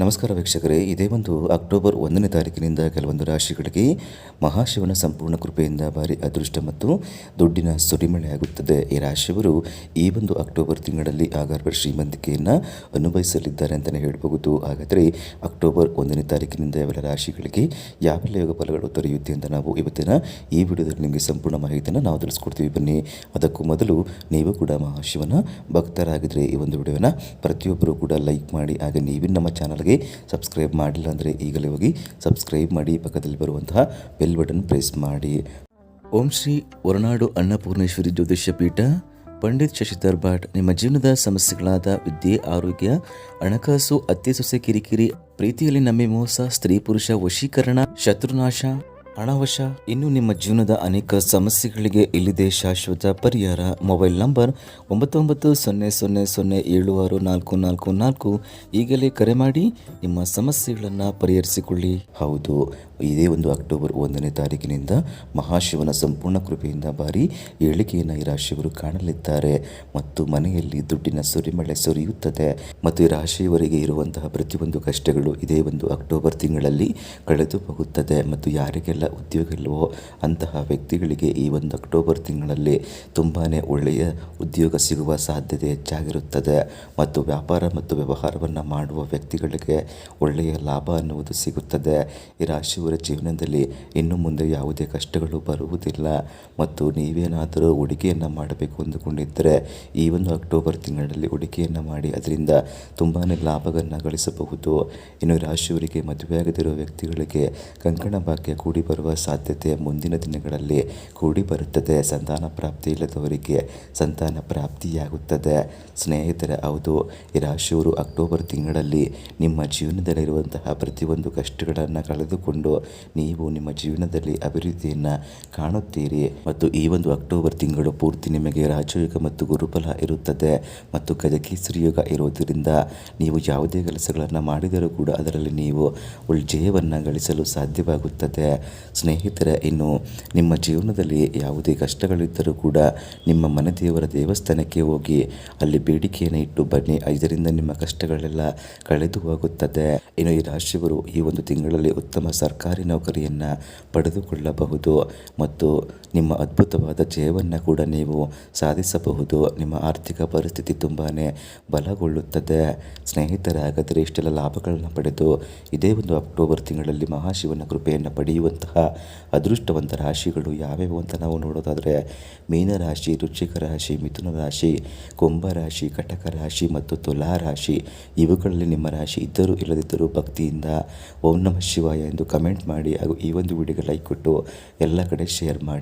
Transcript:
ನಮಸ್ಕಾರ ವೀಕ್ಷಕರೇ, ಇದೇ ಒಂದು ಅಕ್ಟೋಬರ್ ಒಂದನೇ ತಾರೀಕಿನಿಂದ ಕೆಲವೊಂದು ರಾಶಿಗಳಿಗೆ ಮಹಾಶಿವನ ಸಂಪೂರ್ಣ ಕೃಪೆಯಿಂದ ಭಾರಿ ಅದೃಷ್ಟ ಮತ್ತು ದುಡ್ಡಿನ ಸುರಿಮಳೆಯಾಗುತ್ತದೆ ಈ ರಾಶಿಯವರು ಈ ಒಂದು ಅಕ್ಟೋಬರ್ ತಿಂಗಳಲ್ಲಿ ಆಗಾರ್ಭ ಶ್ರೀಮಂತಿಕೆಯನ್ನು ಅನುಭವಿಸಲಿದ್ದಾರೆ ಅಂತಲೇ ಹೇಳಬಹುದು. ಹಾಗಾದರೆ ಅಕ್ಟೋಬರ್ ಒಂದನೇ ತಾರೀಕಿನಿಂದ ಇವೆಲ್ಲ ರಾಶಿಗಳಿಗೆ ಯಾವೆಲ್ಲ ಯೋಗ ಫಲಗಳು ದೊರೆಯುತ್ತೆ ಅಂತ ನಾವು ಇವತ್ತಿನ ಈ ವಿಡಿಯೋದಲ್ಲಿ ನಿಮಗೆ ಸಂಪೂರ್ಣ ಮಾಹಿತಿಯನ್ನು ನಾವು ತಿಳಿಸ್ಕೊಡ್ತೀವಿ. ಬನ್ನಿ, ಅದಕ್ಕೂ ಮೊದಲು ನೀವು ಕೂಡ ಮಹಾಶಿವನ ಭಕ್ತರಾಗಿದ್ದರೆ ಈ ಒಂದು ವಿಡಿಯೋನ ಪ್ರತಿಯೊಬ್ಬರು ಕೂಡ ಲೈಕ್ ಮಾಡಿ, ಹಾಗೆ ನೀವು ನಮ್ಮ ಚಾನಲ್ಗೆ ಸಬ್ಸ್ಕ್ರೈಬ್ ಮಾಡಿಲ್ಲ ಅಂದರೆ ಈಗಲೇ ಹೋಗಿ ಸಬ್ಸ್ಕ್ರೈಬ್ ಮಾಡಿ ಪಕ್ಕದಲ್ಲಿ ಬರುವಂತಹ ಬೆಲ್ ಬಟನ್ ಪ್ರೆಸ್ ಮಾಡಿ. ಓಂ ಶ್ರೀ ಹೊರನಾಡು ಅನ್ನಪೂರ್ಣೇಶ್ವರಿ ಜ್ಯೋತಿಷ್ಯ ಪೀಠ, ಪಂಡಿತ್ ಶಶಿಧರ್ ಭಾಟ್, ನಿಮ್ಮ ಜೀವನದ ಸಮಸ್ಯೆಗಳಾದ ವಿದ್ಯೆ, ಆರೋಗ್ಯ, ಹಣಕಾಸು ಅತ್ತೆ ಸೊಸೆ ಕಿರಿಕಿರಿ, ಪ್ರೀತಿಯಲ್ಲಿ ನಮ್ಮೆ ಮೋಸ ಸ್ತ್ರೀ ಪುರುಷ ವಶೀಕರಣ, ಶತ್ರುನಾಶ ಹಣವಶ ಇನ್ನು ನಿಮ್ಮ ಜೀವನದ ಅನೇಕ ಸಮಸ್ಯೆಗಳಿಗೆ ಇಲ್ಲಿದೆ ಶಾಶ್ವತ ಪರಿಹಾರ. ಮೊಬೈಲ್ ನಂಬರ್ ಒಂಬತ್ತು ಒಂಬತ್ತು ಸೊನ್ನೆ ಸೊನ್ನೆ ಸೊನ್ನೆ ಏಳು ಆರು ನಾಲ್ಕು ನಾಲ್ಕು ನಾಲ್ಕು. ಈಗಲೇ ಕರೆ ಮಾಡಿ ನಿಮ್ಮ ಸಮಸ್ಯೆಗಳನ್ನು ಪರಿಹರಿಸಿಕೊಳ್ಳಿ. ಹೌದು. ಇದೇ ಒಂದು ಅಕ್ಟೋಬರ್ ಒಂದನೇ ತಾರೀಕಿನಿಂದ ಮಹಾಶಿವನ ಸಂಪೂರ್ಣ ಕೃಪೆಯಿಂದ ಭಾರಿ ಏಳಿಗೆಯನ್ನು ಈ ರಾಶಿಯವರು ಕಾಣಲಿದ್ದಾರೆ. ಮತ್ತು ಮನೆಯಲ್ಲಿ ದುಡ್ಡಿನ ಸುರಿಮಳೆ ಸುರಿಯುತ್ತದೆ. ಮತ್ತು ಈ ರಾಶಿಯವರಿಗೆ ಇರುವಂತಹ ಪ್ರತಿಯೊಂದು ಕಷ್ಟಗಳು ಇದೇ ಒಂದು ಅಕ್ಟೋಬರ್ ತಿಂಗಳಲ್ಲಿ ಕಳೆದು ಹೋಗುತ್ತದೆ ಮತ್ತು ಯಾರಿಗೆಲ್ಲ ಉದ್ಯೋಗ ಇಲ್ಲವೋ ಅಂತಹ ವ್ಯಕ್ತಿಗಳಿಗೆ ಈ ಒಂದು ಅಕ್ಟೋಬರ್ ತಿಂಗಳಲ್ಲಿ ತುಂಬಾ ಒಳ್ಳೆಯ ಉದ್ಯೋಗ ಸಿಗುವ ಸಾಧ್ಯತೆ ಹೆಚ್ಚಾಗಿರುತ್ತದೆ. ಮತ್ತು ವ್ಯಾಪಾರ ಮತ್ತು ವ್ಯವಹಾರವನ್ನು ಮಾಡುವ ವ್ಯಕ್ತಿಗಳಿಗೆ ಒಳ್ಳೆಯ ಲಾಭ ಅನ್ನುವುದು ಸಿಗುತ್ತದೆ. ಈ ರಾಶಿಯವರ ಜೀವನದಲ್ಲಿ ಇನ್ನು ಮುಂದೆ ಯಾವುದೇ ಕಷ್ಟಗಳು ಬರುವುದಿಲ್ಲ. ಮತ್ತು ನೀವೇನಾದರೂ ಹೂಡಿಕೆಯನ್ನು ಮಾಡಬೇಕು ಅಂದುಕೊಂಡಿದ್ದರೆ, ಈ ಒಂದು ಅಕ್ಟೋಬರ್ ತಿಂಗಳಲ್ಲಿ ಹೂಡಿಕೆಯನ್ನು ಮಾಡಿ, ಅದರಿಂದ ತುಂಬಾ ಲಾಭವನ್ನು ಗಳಿಸಬಹುದು. ಇನ್ನು ರಾಶಿಯವರಿಗೆ, ಮದುವೆಯಾಗದಿರುವ ವ್ಯಕ್ತಿಗಳಿಗೆ ಕಂಕಣ ಭಾಗ್ಯ ಕೂಡಿ ಬರುವ ಸಾಧ್ಯತೆ ಮುಂದಿನ ದಿನಗಳಲ್ಲಿ ಕೂಡಿ ಬರುತ್ತದೆ. ಸಂತಾನ ಪ್ರಾಪ್ತಿ ಇಲ್ಲದವರಿಗೆ ಸಂತಾನ ಪ್ರಾಪ್ತಿಯಾಗುತ್ತದೆ. ಸ್ನೇಹಿತರೆ, ಹೌದು, ಈ ರಾಶಿಯವರು ಅಕ್ಟೋಬರ್ ತಿಂಗಳಲ್ಲಿ ನಿಮ್ಮ ಜೀವನದಲ್ಲಿರುವಂತಹ ಪ್ರತಿಯೊಂದು ಕಷ್ಟಗಳನ್ನು ಕಳೆದುಕೊಂಡು ನೀವು ನಿಮ್ಮ ಜೀವನದಲ್ಲಿ ಅಭಿವೃದ್ಧಿಯನ್ನು ಕಾಣುತ್ತೀರಿ. ಮತ್ತು ಈ ಒಂದು ಅಕ್ಟೋಬರ್ ತಿಂಗಳು ಪೂರ್ತಿ ನಿಮಗೆ ರಾಜಯೋಗ ಮತ್ತು ಗುರುಫಲ ಇರುತ್ತದೆ. ಮತ್ತು ಗಜಕೇಸರಿ ಯೋಗ ಇರೋದರಿಂದ ನೀವು ಯಾವುದೇ ಕೆಲಸಗಳನ್ನು ಮಾಡಿದರೂ ಕೂಡ ಅದರಲ್ಲಿ ನೀವು ಜಯವನ್ನು ಗಳಿಸಲು ಸಾಧ್ಯವಾಗುತ್ತದೆ. ಸ್ನೇಹಿತರೆ, ಇನ್ನು ನಿಮ್ಮ ಜೀವನದಲ್ಲಿ ಯಾವುದೇ ಕಷ್ಟಗಳಿದ್ದರೂ ಕೂಡ ನಿಮ್ಮ ಮನೆ ದೇವರ ದೇವಸ್ಥಾನಕ್ಕೆ ಹೋಗಿ ಅಲ್ಲಿ ಬೇಡಿಕೆಯನ್ನು ಇಟ್ಟು ಬನ್ನಿ. ಇದರಿಂದ ನಿಮ್ಮ ಕಷ್ಟಗಳೆಲ್ಲ ಕಳೆದು ಹೋಗುತ್ತದೆ. ಇನ್ನು ಈ ರಾಶಿಯವರು ಈ ಒಂದು ತಿಂಗಳಲ್ಲಿ ಉತ್ತಮ ಸರ್ಕಾರಿ ನೌಕರಿಯನ್ನು ಪಡೆದುಕೊಳ್ಳಬಹುದು ಮತ್ತು ನಿಮ್ಮ ಅದ್ಭುತವಾದ ಜಯವನ್ನು ಕೂಡ ನೀವು ಸಾಧಿಸಬಹುದು. ನಿಮ್ಮ ಆರ್ಥಿಕ ಪರಿಸ್ಥಿತಿ ತುಂಬಾ ಬಲಗೊಳ್ಳುತ್ತದೆ. ಸ್ನೇಹಿತರಾಗದರೆ, ಇಷ್ಟೆಲ್ಲ ಲಾಭಗಳನ್ನು ಪಡೆದು ಇದೇ ಒಂದು ಅಕ್ಟೋಬರ್ ತಿಂಗಳಲ್ಲಿ ಮಹಾಶಿವನ ಕೃಪೆಯನ್ನು ಪಡೆಯುವಂತಹ ಅದೃಷ್ಟವಂತ ರಾಶಿಗಳು ಯಾವ್ಯಾವು ಅಂತ ನಾವು ನೋಡೋದಾದರೆ ಮೀನರಾಶಿ ವೃಶ್ಚಿಕ ರಾಶಿ, ಮಿಥುನ ರಾಶಿ ಕುಂಭರಾಶಿ ಕಟಕ ರಾಶಿ ಮತ್ತು ತುಲಾ ರಾಶಿ, ಇವುಗಳಲ್ಲಿ ನಿಮ್ಮ ರಾಶಿ ಇದ್ದರೂ ಇಲ್ಲದಿದ್ದರೂ ಭಕ್ತಿಯಿಂದ ಓಂ ನಮಃ ಶಿವಾಯ ಎಂದು ಕಮೆಂಟ್ ಮಾಡಿ ಹಾಗೂ ಈ ಒಂದು ವಿಡಿಯೋಗೆ ಲೈಕ್ ಕೊಟ್ಟು ಎಲ್ಲ ಕಡೆ ಶೇರ್ ಮಾಡಿ.